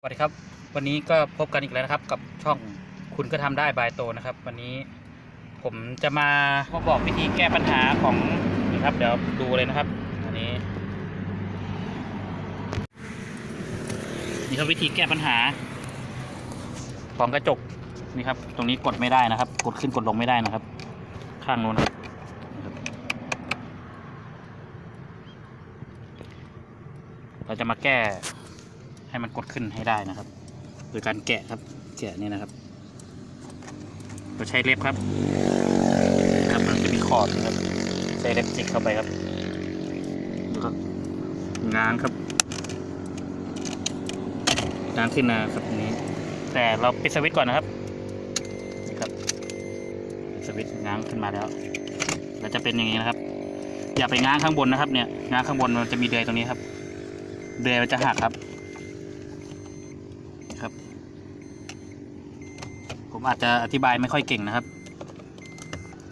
สวัสดีครับ วันนี้ก็พบกันอีกแล้วนะครับ กับช่องคุณก็ทำได้บายโตนะครับ วันนี้ผมจะมาบอกวิธีแก้ปัญหาของนี่ครับ เดี๋ยวดูเลยนะครับอันนี้นี่ครับวิธีแก้ปัญหา ของกระจกนี่ครับ ตรงนี้กดไม่ได้นะครับ กดขึ้นกดลงไม่ได้นะครับ ข้างโน้นครับเราจะมาแก้ ให้มันกดขึ้นให้ได้นะครับ โดยการแกะครับ แกะนี่นะครับ เราใช้เล็บครับครับมันจะมีขอบนะครับ ใช้เล็บจิกเข้าไปครับดูครับง้างครับง้างขึ้นนะครับนี้ แต่เราปิดสวิตช์ก่อนนะครับนี่ครับปิดสวิตช์ง้างขึ้นมาแล้วเราจะเป็นอย่างนี้นะครับ อย่าไปง้างข้างบนนะครับ เนี่ยง้างข้างบนมันจะมีเดือยตรงนี้ครับ เดือยมันจะหักครับ ผมอาจจะอธิบายไม่ค่อยเก่งนะครับ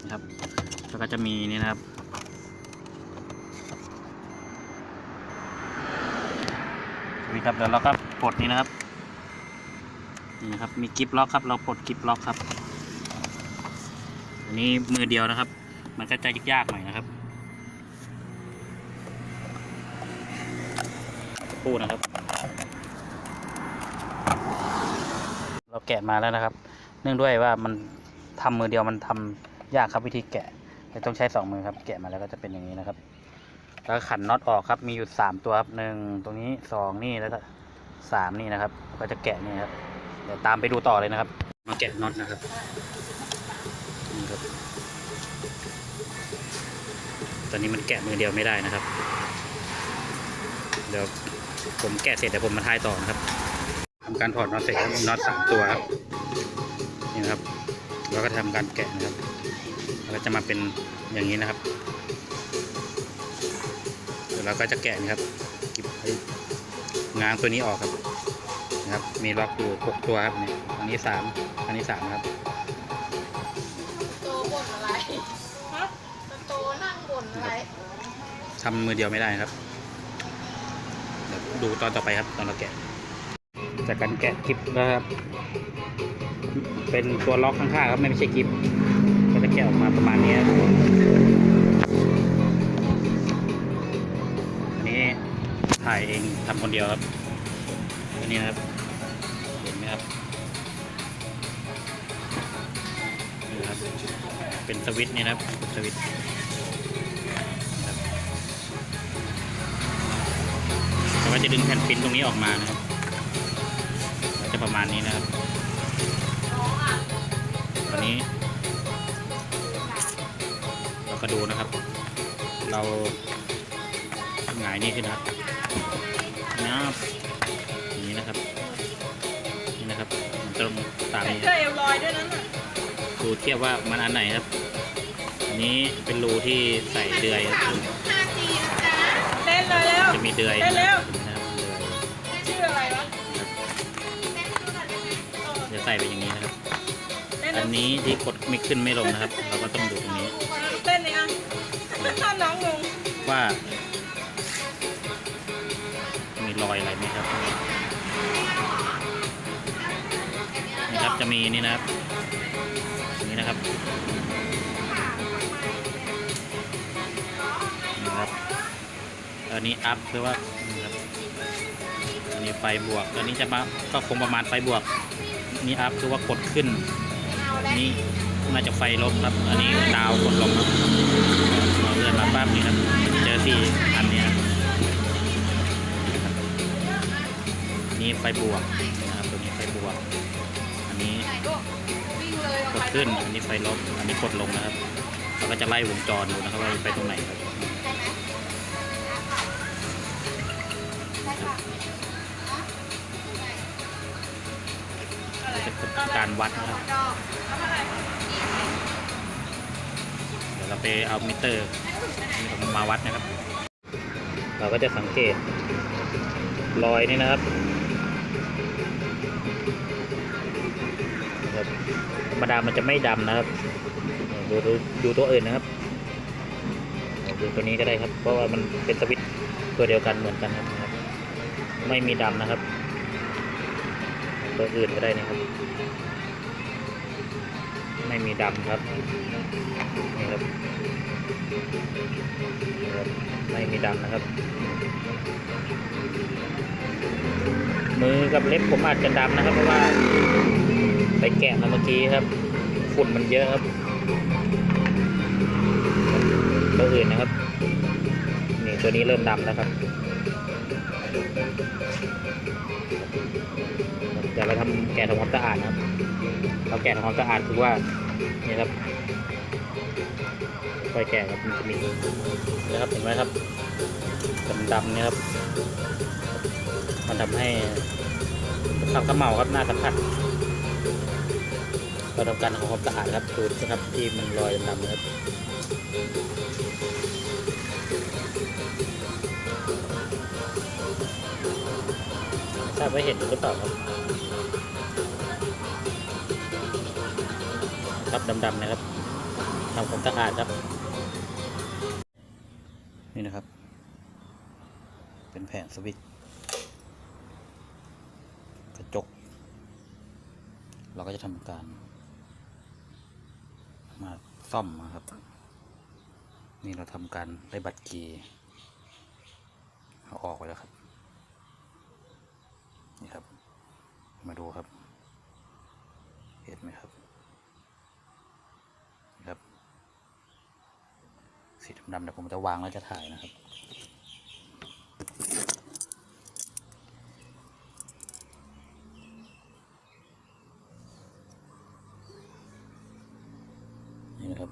นะครับ แล้วก็จะมีนี่นะครับ นี่ครับเดี๋ยวเราก็ปลดนี่นะครับ นี่นะครับ มีกิฟล็อกครับ เราปลดกิฟล็อกครับ อันนี้มือเดียวนะครับ มันก็จะยากๆหน่อยนะครับพูดนะครับ เราแกะมาแล้วนะครับ นื่องด้วยว่ามันทำมือเดียวมันทำยากครับวิธีแกะเลยต้องใช้สองมือครับ แกะมาแล้วก็จะเป็นอย่างนี้นะครับ แล้วขันน็อตออกครับ มีอยู่สามตัวครับหนึ่งตรงนี้สองนี่แล้วก็สามนี่นะครับ ก็จะแกะนี่ครับเดี๋ยวตามไปดูต่อเลยนะครับ มาแกะน็อตนะครับนี่ครับ ตอนนี้มันแกะมือเดียวไม่ได้นะครับ เดี๋ยวผมแกะเสร็จเดี๋ยวผมมาทายต่อนะครับทำการถอดน็อตเสร็จน็อตสามตัวครับ นี่นะครับแล้วก็ทำการแกะนะครับแล้วก็จะมาเป็นอย่างนี้นะครับเดี๋ยวเราก็จะแกะนะครับกิบให้ง้างตัวนี้ออกครับนะครับ มีล็อกอยู่หกตัวครับนี่อันนี้สามอันนี้สามครับโตบ่นอะไรฮะโตนั่งบ่นอะไรทำมือเดียวไม่ได้นะครับเดี๋ยวดูตอนต่อไปครับตอนเราแกะ จากการแกะกิบนะครับ เป็นตัวล็อกข้างๆครับไม่ใช่กิบก็จะแกะออกมาประมาณนี้อันนี้ถ่ายเองทำคนเดียวครับอันนี้นะครับเห็นไหมครับนี่ครับ เป็นสวิตช์นี่นะครับสวิตช์แล้วก็จะดึงแผ่นปิ้นตรงนี้ออกมานะครับจะประมาณนี้นะครับ นนี้ เราก็ดูนะครับ เราหงายนี่ขึ้นนะครับนะครับอย่างนี้นะครับ นี่นะครับมันตรงตามนี้คเจรับอเอลลอยด้วยนั้นน่ะดูเทียบว่ามันอันไหนครับ อันนี้เป็นรูที่ใส่เดือยครับเล่นเลยแล้วจะมีเดือยเล่นเร็วนะครับเดือยชื่ออะไรวะนะครับจะใส่ไปอย่างนี้นะครับเล่น อันนี้ที่กดไม่ขึ้นไม่ลงนะครับ เราก็ต้องดูตรงนี้เล่นเลยอะถ้าน้องงงว่า มีรอยอะไรไหมครับนี่ครับจะมีนี่นะครับอย่างนี้นะครับนี่ครับอันนี้อัพคือว่านี่ครับอันนี้ไฟบวกอันนี้จะมาก็คงประมาณไฟบวกนี่อัพคือว่ากดขึ้นอั นนี้น่าจะไฟลบครับ อันนี้ดาวกดลงครับเราเลื่อนมาปั๊บนี่ครับเจอสี่อันนี้ครับนี่ไฟบวกนะครับตัวนี้ไฟบวก อันนี้กดขึ้นอันนี้ไฟลบอันนี้กดลงนะครับเราก็จะไล่วงจรดูนะครับว่าไปตรงไหนครับ การวัดนะครับ เดี๋ยวเราไปเอามิเตอร์นี่ผมมาวัดนะครับ เราก็จะสังเกตรอยนี่นะครับธรรมดามันจะไม่ดำนะครับ ดูดูดูตัวอื่นนะครับ ดูตัวนี้ก็ได้ครับ เพราะว่ามันเป็นสวิตตัวเดียวกันเหมือนกันครับ ไม่มีดำนะครับ เบอร์อื่นก็ได้นะครับ ไม่มีดำครับนี่ครับไม่มีดำนะครับ มือกับเล็บผมอาจจะดำนะครับ เพราะว่าไปแกะมาเมื่อกี้ครับฝุ่นมันเยอะครับเบอร์อื่นนะครับนี่ตัวนี้เริ่มดำแล้วครับ เดี๋ยวเราทำแกะทำความสะอาดนะครับเราแกะทำความสะอาดคือว่านี่ครับค่อยแกะครับมันจะมีนะครับเห็นไหมครับดำๆเนี่ยครับมันทำให้ผักกระเหมาครับหน้าสัมผัสเราทำการทำความสะอาดครับดูนะครับที่มันรอยดำๆนะครับ ทราบว่าเห็นหรือเปล่าครับครับดำๆนะครับทำความสะอาดครับ นี่นะครับ เป็นแผงสวิตกระจก เราก็จะทำการ มาซ่อมนะครับ นี่เราทำการได้บัตรกีย์เอาออกไปแล้วครับ นี่ครับ มาดูครับ เห็นไหมครับครับ สีดำๆเดี๋ยวผมจะวางแล้วจะถ่ายนะครับนี่นะครับ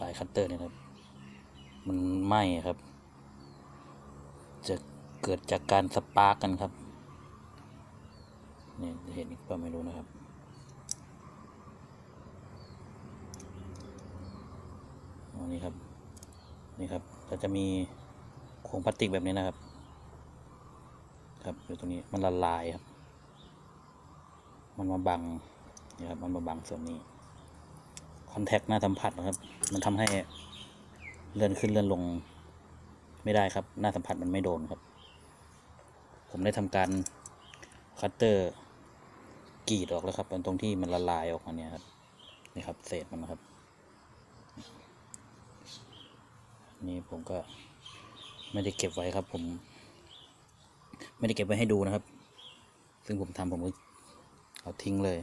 ปลายคัตเตอร์เนี่ยครับ มันไหม้ครับ เกิดจากการสปาร์กกันครับนี่จะเห็นอีกเปล่าไม่รู้นะครับอ๋อนี่ครับ นี่ครับก็จะมีโครงพลาสติกแบบนี้นะครับ ครับอยู่ตรงนี้มันละลายครับ มันมาบังนี่ครับ มันมาบังส่วนนี้ คอนแทคหน้าสัมผัสนะครับ มันทำให้เลื่อนขึ้นเลื่อนลงไม่ได้ครับ หน้าสัมผัสมันไม่โดนครับ ผมได้ทำการคัตเตอร์กรีดออกแล้วครับตรงที่มันละลายออกมาเนี่ยครับนี่ครับเศษมันครับ นี่ผมก็ไม่ได้เก็บไว้ครับ ผม ไม่ได้เก็บไว้ให้ดูนะครับ ซึ่งผมทำผมก็เอาทิ้งเลย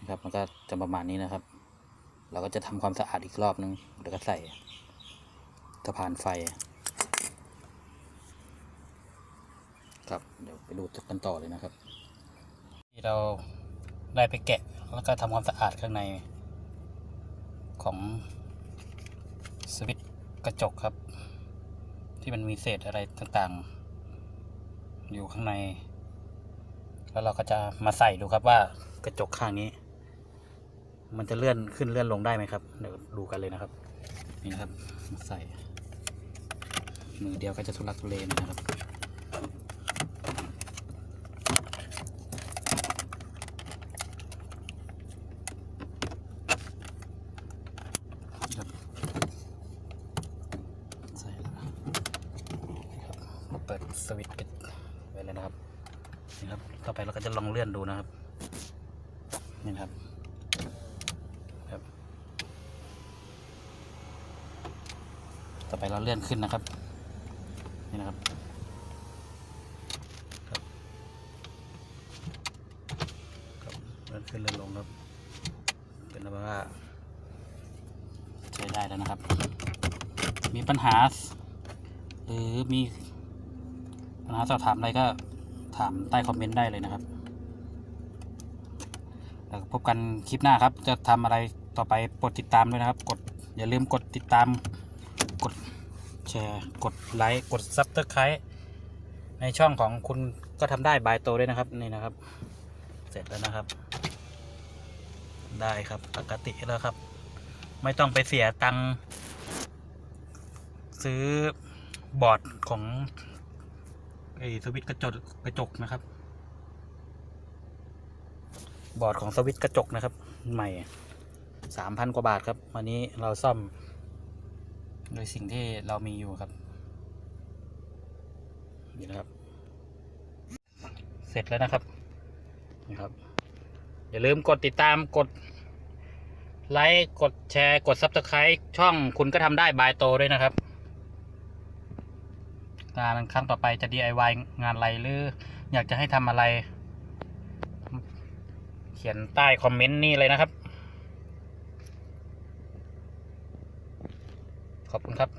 นะครับมันก็จะประมาณนี้นะครับ เราก็จะทำความสะอาดอีกรอบนึงแล้วก็ใส่สะพานไฟ ครับเดี๋ยวไปดูกันต่อเลยนะครับที่เราได้ไปแกะแล้วก็ทำความสะอาดข้างในของสวิตกระจกครับ ที่มันมีเศษอะไรต่างๆ อยู่ข้างใน แล้วเราก็จะมาใส่ดูครับว่ากระจกข้างนี้ มันจะเลื่อนขึ้นเลื่อนลงได้ไหมครับเดี๋ยวดูกันเลยนะครับ นี่นะครับมาใส่มือเดียวก็จะทุลักทุเลนะครับใส่แล้วครับเราเปิดสวิตช์ปิดไว้เลยนะครับ นี่ครับ ต่อไป เลองเลื่อนดูนะครับ นี่ครับ ครับ ต่อไปเราเลื่อนขึ้นนะครับ นี่นะครับครับครับเลื่อนขึ้นเลื่อนลงครับ เป็นว่าใช้ได้แล้วนะครับ มีปัญหา หรือมีปัญหาสอบถามอะไรก็ถามใต้คอมเมนต์ได้เลยนะครับ แล้วพบกันคลิปหน้าครับ จะทำอะไรต่อไปโปรดติดตามด้วยนะครับ กดอย่าลืมกดติดตาม กดแชร์กดไลค์กดซับสไครต์ในช่องของคุณก็ทำได้บายโตด้วยนะครับนี่นะครับ เสร็จแล้วนะครับ ได้ครับปกติแล้วครับ ไม่ต้องไปเสียตังค์ซื้อบอร์ดของไอ้สวิตช์กระจกกระจกนะครับ บอร์ดของสวิตช์กระจกนะครับ ใหม่สามพันกว่าบาทครับ วันนี้เราซ่อม โดยสิ่งที่เรามีอยู่ครับนี่นะครับ เสร็จแล้วนะครับนี่ครับ อย่าลืมกดติดตามกดไลค์กดแชร์กด Subscribe ช่องคุณก็ทำได้บายโตด้วยนะครับ งานครั้งต่อไปจะ DIY งานอะไรหรือ อยากจะให้ทำอะไร เขียนใต้คอมเมนต์นี่เลยนะครับ ขอบคุณครับ